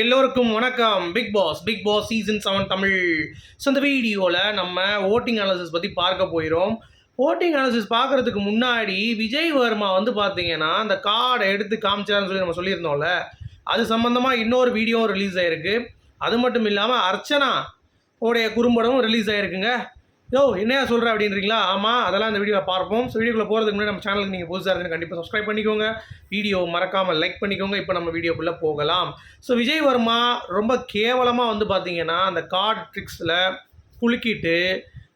எல்லோருக்கும் வணக்கம். Big boss big boss season seven Tamil. So இந்த வீடியோவில் நம்ம ஓட்டிங் அனாலிசிஸ் பற்றி பார்க்க போயிடும் ஓட்டிங் அனாலிசிஸ் பார்க்குறதுக்கு முன்னாடி விஜய் வர்மா வந்து பார்த்தீங்கன்னா அந்த கார்டை எடுத்து காமிச்சாருன்னு சொல்லி நம்ம சொல்லியிருந்தோம்ல அது சம்மந்தமாக இன்னொரு வீடியோவும் ரிலீஸ் ஆயிருக்கு. அது மட்டும் இல்லாமல் அர்ச்சனா உடைய குறும்படமும் ரிலீஸ் ஆயிருக்குங்க. யோ என்னையா சொல்கிற அப்படின்றீங்களா? ஆமாம் அதெல்லாம் இந்த வீடியோவில் பார்ப்போம். ஸோ வீடியோக்குள்ள போகிறதுக்கு முன்னாடி நம்ம சேனலுக்கு நீங்கள் புதுசாக இருந்து கண்டிப்பாக சப்ஸ்கிரைப் பண்ணிக்கோங்க. வீடியோ மறக்காமல் லைக் பண்ணிக்கோங்க. இப்போ நம்ம வீடியோக்குள்ளே போகலாம். ஸோ விஜய் வர்மா ரொம்ப கேவலமாக வந்து பார்த்தீங்கன்னா அந்த கார்டு ட்ரிக்ஸில் குலுக்கிட்டு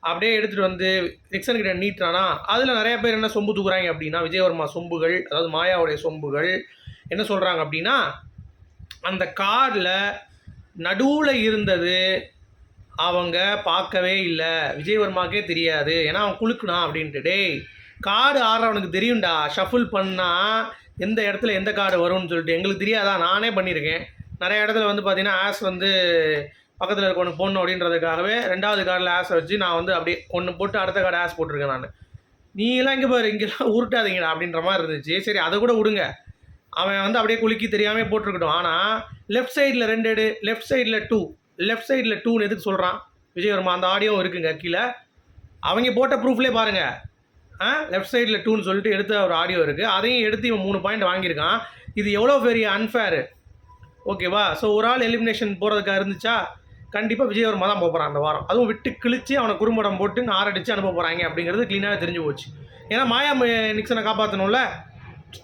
அப்படியே எடுத்துகிட்டு வந்து நிக்சன் கிட்ட நீட்டுறானா? அதில் நிறைய பேர் என்ன சொம்பு தூக்குறாங்க அப்படின்னா விஜயவர்மா சொம்புகள் அதாவது மாயாவுடைய சொம்புகள் என்ன சொல்கிறாங்க அப்படின்னா அந்த கார்டில் நடுவில் இருந்தது அவங்க பார்க்கவே இல்லை. விஜயவர்மாக்கே தெரியாது. ஏன்னா அவன் குலுக்குனான் அப்படின்ட்டு. டேய் கார்டு ஆடுறவனுக்கு தெரியும்டா. ஷஃபுல் பண்ணால் எந்த இடத்துல எந்த கார்டு வரும்னு சொல்லிட்டு. எங்களுக்கு தெரியாதா? நானே பண்ணியிருக்கேன் நிறைய இடத்துல வந்து பார்த்தீங்கன்னா ஆஸ் வந்து பக்கத்தில் இருக்க ஒன்று போடணும் அப்படின்றதுக்காகவே ரெண்டாவது கார்டில் ஆஸை வச்சு நான் வந்து அப்படியே ஒன்று போட்டு அடுத்த கார்டு ஆஸ் போட்டிருக்கேன் நான். நீங்களாம் இங்கே பாரு இங்கெல்லாம் உருட்டாதீங்கடா அப்படின்ற மாதிரி இருந்துச்சு. சரி அதை கூட விடுங்க. அவன் வந்து அப்படியே குலுக்கி தெரியாமல் போட்டிருக்கட்டும். ஆனால் லெஃப்ட் சைடில் ரெண்டு எடு லெஃப்ட் சைடில் டூ லெஃப்ட் சைடில் டூன்னு எதுக்கு சொல்கிறான் விஜயவர்மா அந்த ஆடியோவும் இருக்குங்க கீழே. அவங்க போட்ட ப்ரூஃப்லேயே பாருங்கள் ஆ லெஃப்ட் சைடில் டூன்னு சொல்லிட்டு எடுத்த ஒரு ஆடியோ இருக்குது அதையும் எடுத்து இவன் மூணு பாயிண்ட் வாங்கியிருக்கான். இது எவ்வளோ பெரிய அன்ஃபேரு ஓகேவா ஸோ ஒரு ஆள் எலிமினேஷன் போகிறதுக்காக இருந்துச்சா? கண்டிப்பாக விஜயவர்மா தான் போகிறான் அந்த வாரம். அதுவும் விட்டு கிழிச்சு அவனை குறும்படம் போட்டு நாரடிச்சு அனுப்ப போகிறாங்க அப்படிங்கிறது க்ளீனாக தெரிஞ்சு போச்சு. ஏன்னா மாயா நிக்சனை காப்பாற்றணும்ல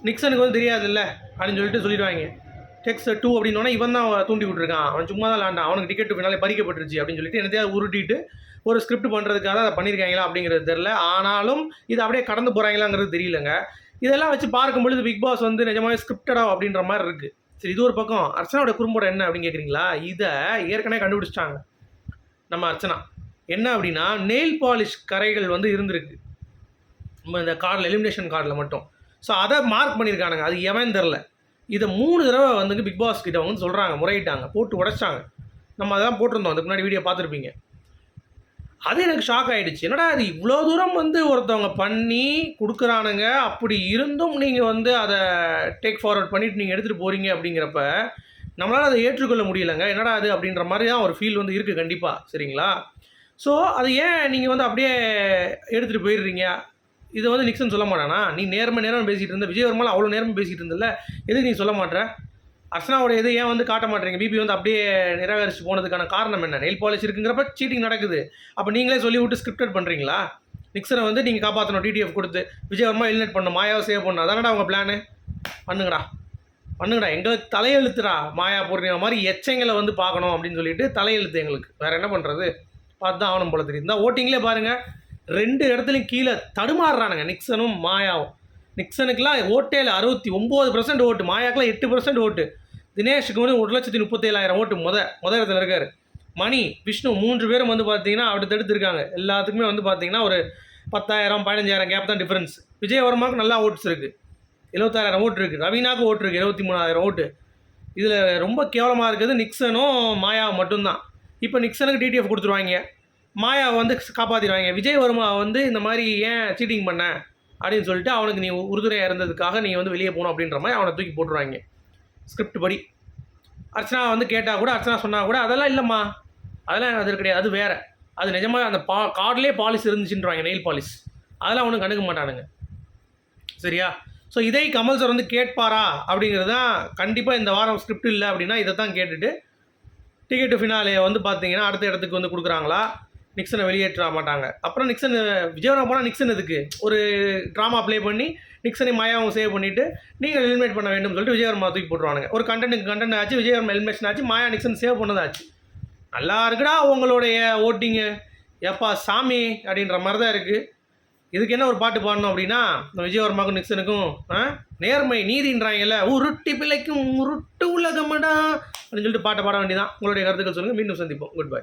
நிக்சனுக்கு வந்து தெரியாதுல்ல? அப்படின்னு சொல்லிட்டு சொல்லிடுவாங்க. டெக்ஸ் டூ அப்படின்னா இவன் தான் தூண்டி விட்டுருக்கான். அவன் சும்மா தான் விளாண்டான் அவனுக்கு டிக்கெட் பின்னாலே பறிக்கப்பட்டுருச்சு அப்படின்னு சொல்லிட்டு என்னத்தையாவது உருட்டிட்டு ஒரு ஸ்கிரிப்ட் பண்ணுறதுக்காக அதை பண்ணியிருக்காங்களா அப்படிங்கிறது தெரில ஆனாலும் இது அப்படியே கடந்து போகிறாங்களாங்கிறது தெரியலங்க. இதெல்லாம் வச்சு பார்க்கும்பொழுது பிக் பாஸ் வந்து நிஜமாவே ஸ்கிரிப்டடா அப்படின்ற மாதிரி இருக்குது சரி இது ஒரு பக்கம். அர்ச்சனாவோட குறும்போட என்ன அப்படின்னு கேட்குறீங்களா இதை ஏற்கனவே கண்டுபிடிச்சிட்டாங்க. நம்ம அர்ச்சனா. என்ன அப்படின்னா நெயில் பாலிஷ் கரைகள் வந்து இருந்திருக்கு. நம்ம இந்த கார்டில் எலிமினேஷன் கார்டில் மட்டும். ஸோ அதை மார்க் பண்ணியிருக்கானுங்க அது எவன் தெரில இதை மூணு தடவை வந்து பிக் பாஸ் கிட்ட வந்து சொல்கிறாங்க முறையிட்டாங்க போட்டு உடைச்சாங்க. நம்ம அதெல்லாம் போட்டிருந்தோம் அதுக்கு முன்னாடி வீடியோ பார்த்துருப்பீங்க. அது எனக்கு ஷாக் ஆகிடுச்சு என்னடா அது இவ்வளோ தூரம் வந்து ஒருத்தவங்க பண்ணி கொடுக்குறானுங்க அப்படி இருந்தும் நீங்கள் வந்து அதை டேக் ஃபார்வர்ட் பண்ணிட்டு நீங்கள் எடுத்துகிட்டு போகிறீங்க அப்படிங்கிறப்ப நம்மளால் அதை ஏற்றுக்கொள்ள முடியலங்க. என்னடா அது அப்படின்ற மாதிரி தான் ஒரு ஃபீல் வந்து இருக்குது கண்டிப்பாக சரிங்களா? ஸோ அது ஏன் நீங்கள் வந்து அப்படியே எடுத்துகிட்டு போயிடுறீங்க? இதை வந்து நிக்சன் சொல்ல மாட்டானா? நீ நேர்மை நேரம் பேசிகிட்டு இருந்த விஜயவர்மால அவ்வளோ நேரம் பேசிகிட்டு இருந்தல எதுக்கு நீ சொல்ல மாட்ற அர்ச்சனாவோட இதை ஏன் வந்து காட்ட மாட்டேறீங்க? பிபி வந்து அப்படியே நிராகரித்து போனதுக்கான காரணம் என்ன? நெயில் பாலிஷ் இருக்குங்கிறப்ப சீட்டிங் நடக்குது. அப்போ நீங்களே சொல்லி விட்டு ஸ்கிரிப்டட் பண்ணுறீங்களா நிக்சனை வந்து நீங்கள் காப்பாற்றணும் டிடிஎஃப் கொடுத்து. விஜயவர்மா எலினேட் பண்ணணும் மாயாவை சேவ் பண்ணணும். அதானடா உங்கள் பிளானு பண்ணுங்கடா. பண்ணுங்கடா. எங்களுக்கு தலையெழுத்துடா. மாயா பூர்ணிமா மாதிரி எச்சங்களை வந்து பார்க்கணும் அப்படின்னு சொல்லிட்டு தலையெழுத்து எங்களுக்கு. வேறு என்ன பண்ணுறது பார்த்து தான் ஆகணும் போல தெரியும் இந்த ஓட்டிங்லேயே பாருங்கள் ரெண்டு இடத்துலையும் கீழே தடுமாறுறானுங்க. நிக்சனும் மாயாவும். நிக்சனுக்குலாம் ஓட்டேல அறுபத்தி ஒம்பது பர்சன்ட் ஓட்டு மாயாக்கெலாம் எட்டு பர்சன்ட் ஓட்டு. தினேஷுக்கு வந்து ஒரு லட்சத்தி முப்பத்தேழாயிரம் ஓட்டு முத முத இடத்துல இருக்கார். மணி விஷ்ணு மூன்று பேரும் வந்து பார்த்தீங்கன்னா அடுத்தடுத்து இருக்காங்க. எல்லாத்துக்குமே வந்து பார்த்தீங்கன்னா ஒரு பத்தாயிரம் பதினஞ்சாயிரம் கேப் தான் டிஃப்ரென்ஸ் விஜயவர்மாவுக்கு நல்லா ஓட்ஸ் இருக்குது எழுபத்தாயிரம் ஓட்டு இருக்குது ரவீனாக்கு ஓட்டு இருக்குது எழுபத்தி மூணாயிரம் ஓட்டு. இதில் ரொம்ப கேவலமாக இருக்கிறது நிக்சனும் மாயா மட்டும்தான். இப்போ நிக்சனுக்கு டிடிஎஃப் கொடுத்துருவாங்க. மாயாவை வந்து காப்பாற்றிடுவாங்க விஜய் வர்மா வந்து இந்த மாதிரி ஏன் சீட்டிங் பண்ண? அப்படின்னு சொல்லிட்டு அவனுக்கு நீ உறுதுணையாக இருந்ததுக்காக நீ வந்து வெளியே போகணும் அப்படின்ற மாதிரி அவனை தூக்கி போட்டுருவாங்க. ஸ்கிரிப்ட் படி. அர்ச்சனா வந்து கேட்டால் கூட அர்ச்சனா சொன்னால் கூட அதெல்லாம் இல்லைம்மா. அதெல்லாம் அது கிடையாது. அது வேறு. அது நிஜமாக அந்த பா கார்டிலே பாலிஷ் இருந்துச்சுன்றாங்க நெயில் பாலிஷ் அதெல்லாம் ஒன்றும் கண்டுக்க மாட்டானுங்க. சரியா? ஸோ இதை கமல் சார் வந்து கேட்பாரா? அப்படிங்கிறது தான் கண்டிப்பாக இந்த வாரம் ஸ்கிரிப்ட் இல்லை அப்படின்னா இதை தான் கேட்டுட்டு டிக்கெட்டு ஃபினாலே வந்து பார்த்தீங்கன்னா அடுத்த இடத்துக்கு வந்து கொடுக்குறாங்களா? நிக்சனை வெளியேற்ற மாட்டாங்க. அப்புறம் நிக்சன் விஜயவரம் போனால் நிக்சன் எதுக்கு? ஒரு ட்ராமா ப்ளே பண்ணி நிக்சனை மாயாவும் சேவ் பண்ணிவிட்டு நீங்கள் ஹெல்மெட் பண்ண வேண்டும் சொல்லிட்டு விஜயவர்மா தூக்கி போட்டுருவானுங்க. ஒரு கண்டென்ட் கண்டென்ட் ஆச்சு விஜயவர்மா ஹெல்மெட்ஷன் ஆச்சு மாயா நிக்சன் சேவ் பண்ணதாச்சு. நல்லா இருக்குடா உங்களுடைய ஓட்டிங்கு எப்பா சாமி அப்படின்ற மாதிரி தான் இருக்குது இதுக்கு என்ன ஒரு பாட்டு பாடணும் அப்படின்னா இந்த விஜயவர்மாவுக்கும் நிக்சனுக்கும் ஆ? நேர்மை நீதின்றாங்கல்ல உருட்டி பிள்ளைக்கும் உருட்டு உலகமடா அப்படின்னு சொல்லிட்டு பாட்டை பாட வேண்டியதான் உங்களுடைய கருத்துக்கள் சொல்லுங்கள் மீண்டும் சந்திப்போம். Good bye